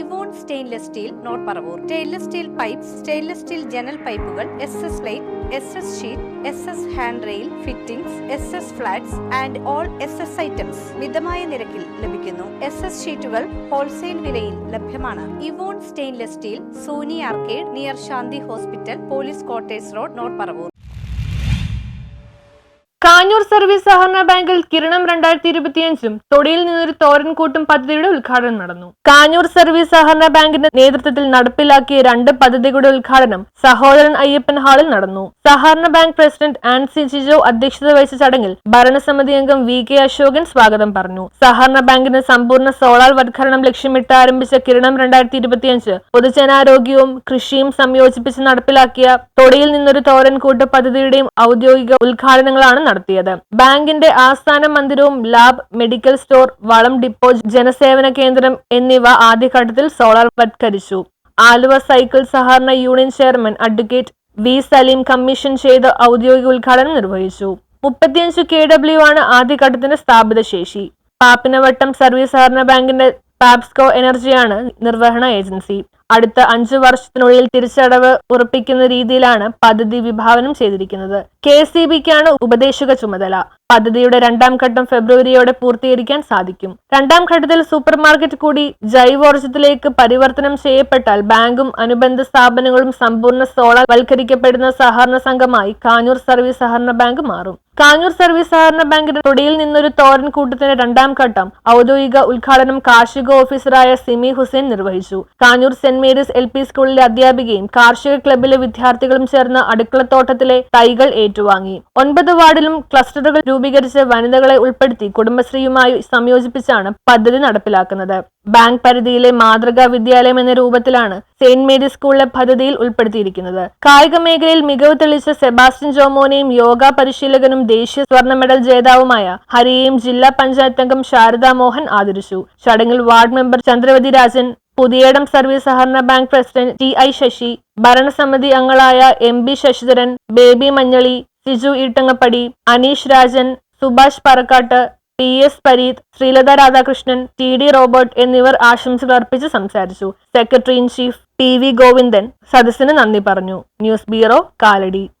Evon stainless steel north Paravur. Stainless steel pipe stainless steel ജനൽ പൈപ്പുകൾ S S light S S sheet S S hand rail fittings S S flats and all S S items മിതമായ നിരക്കിൽ ലഭിക്കുന്നു. S S ഷീറ്റുകൾ wholesale വിലയിൽ ലഭ്യമാണ്. Evon stainless steel Soni arcade near Shanti hospital police quarters road north Paravur. Kanjoor service സഹകരണ ബാങ്കിൽ കിരണം രണ്ടായിരത്തി ഇരുപത്തിയഞ്ചും തൊടിയിൽ നിന്നൊരു തോരൻകൂട്ടും പദ്ധതിയുടെ ഉദ്ഘാടനം നടന്നു. കാഞ്ഞൂർ സർവീസ് സഹകരണ ബാങ്കിന്റെ നേതൃത്വത്തിൽ നടപ്പിലാക്കിയ രണ്ട് പദ്ധതികളുടെ ഉദ്ഘാടനം സഹോദരൻ അയ്യപ്പൻ ഹാളിൽ നടന്നു. സഹകരണ ബാങ്ക് പ്രസിഡന്റ് ആൻസി ജിജോ അധ്യക്ഷത വഹിച്ച ചടങ്ങിൽ ഭരണസമിതി അംഗം വി കെ അശോകൻ സ്വാഗതം പറഞ്ഞു. സഹകരണ ബാങ്കിന്റെ സമ്പൂർണ സോളാർ വത്കരണം ലക്ഷ്യമിട്ട് ആരംഭിച്ച കിരണം രണ്ടായിരത്തി ഇരുപത്തിയഞ്ച് പൊതുജനാരോഗ്യവും കൃഷിയും സംയോജിപ്പിച്ച് നടപ്പിലാക്കിയ തൊടിയിൽ നിന്നൊരു തോരൻകൂട്ട് പദ്ധതിയുടെയും ഔദ്യോഗിക ഉദ്ഘാടനങ്ങളാണ് നടത്തിയത്. ബാങ്കിന്റെ ആസ്ഥാന മന്ദിരവും ലാബ് മെഡിക്കൽ സ്റ്റോർ വളം ഡിപ്പോ ജനസേവന കേന്ദ്രം എന്നിവ ആദ്യഘട്ടത്തിൽ സോളാർ വത്കരിച്ചു ആലുവ സൈക്കിൾ സഹകരണ union chairman advocate V Saleem commission ചെയ്ത് ഔദ്യോഗിക ഉദ്ഘാടനം നിർവഹിച്ചു. മുപ്പത്തിയഞ്ച് കെ ഡബ്ല്യു ആണ് ആദ്യഘട്ടത്തിന്റെ സ്ഥാപിത ശേഷി. പാപ്പിനവട്ടം സർവീസ് സഹകരണ ബാങ്കിന്റെ പാപ്സ്കോ എനർജിയാണ് നിർവഹണ ഏജൻസി. അടുത്ത അഞ്ചു വർഷത്തിനുള്ളിൽ തിരിച്ചടവ് ഉറപ്പിക്കുന്ന രീതിയിലാണ് പദ്ധതി വിഭാവനം ചെയ്തിരിക്കുന്നത്. കെ സി ബിക്കാണ് ഉപദേശക ചുമതല. പദ്ധതിയുടെ രണ്ടാം ഘട്ടം ഫെബ്രുവരിയോടെ പൂർത്തീകരിക്കാൻ സാധിക്കും. രണ്ടാം ഘട്ടത്തിൽ സൂപ്പർ മാർക്കറ്റ് കൂടി ജൈവോർജത്തിലേക്ക് പരിവർത്തനം ചെയ്യപ്പെട്ടാൽ ബാങ്കും അനുബന്ധ സ്ഥാപനങ്ങളും സമ്പൂർണ സോളാർ വൽക്കരിക്കപ്പെടുന്ന സഹകരണ സംഘമായി കാഞ്ഞൂർ സർവീസ് സഹകരണ ബാങ്ക് മാറും. കാഞ്ഞൂർ സർവീസ് സഹകരണ ബാങ്കിന്റെ തൊടിയിൽ നിന്നൊരു തോരൻ കൂട്ടത്തിന്റെ രണ്ടാം ഘട്ടം ഔദ്യോഗിക ഉദ്ഘാടനം കാർഷിക ഓഫീസറായ സിമി ഹുസൈൻ നിർവഹിച്ചു. Kanjoor saint Mary's L P സ്കൂളിലെ അധ്യാപികയും കാർഷിക ക്ലബിലെ വിദ്യാർത്ഥികളും ചേർന്ന് അടുക്കളത്തോട്ടത്തിലെ തൈകൾ ഏറ്റുവാങ്ങി. ഒൻപത് വാർഡിലും ക്ലസ്റ്ററുകൾ രൂപീകരിച്ച് വനിതകളെ ഉൾപ്പെടുത്തി കുടുംബശ്രീയുമായി സംയോജിപ്പിച്ചാണ് പദ്ധതി നടപ്പിലാക്കുന്നത്. ബാങ്ക് പരിധിയിലെ മാതൃകാ വിദ്യാലയം എന്ന രൂപത്തിലാണ് സെയിന്റ് മേരീസ് സ്കൂളിലെ പദ്ധതിയിൽ ഉൾപ്പെടുത്തിയിരിക്കുന്നത്. കായിക മേഖലയിൽ മികവ് തെളിയിച്ച സെബാസ്റ്റ്യൻ ജോമോനെയും യോഗ പരിശീലകനും ദേശീയ സ്വർണ മെഡൽ ജേതാവുമായ ഹരിയെയും ജില്ലാ പഞ്ചായത്ത് അംഗം ശാരദാ മോഹൻ ആദരിച്ചു. ചടങ്ങിൽ ward member Chandravathi Rajan Puthiyadam service സഹകരണ bank president T I Sasi ഭരണസമിതി അംഗങ്ങളായ M B Sasidharan Baby Manjali Siju Eettangappady Aneesh Rajan Subhash Parakkatt P S Pareeth Sreelatha Radhakrishnan T D Robert എന്നിവർ ആശംസകൾ അർപ്പിച്ച് സംസാരിച്ചു. Secretary in chief P V Govindan സദസ്സിന് നന്ദി പറഞ്ഞു. News bureau Kalady.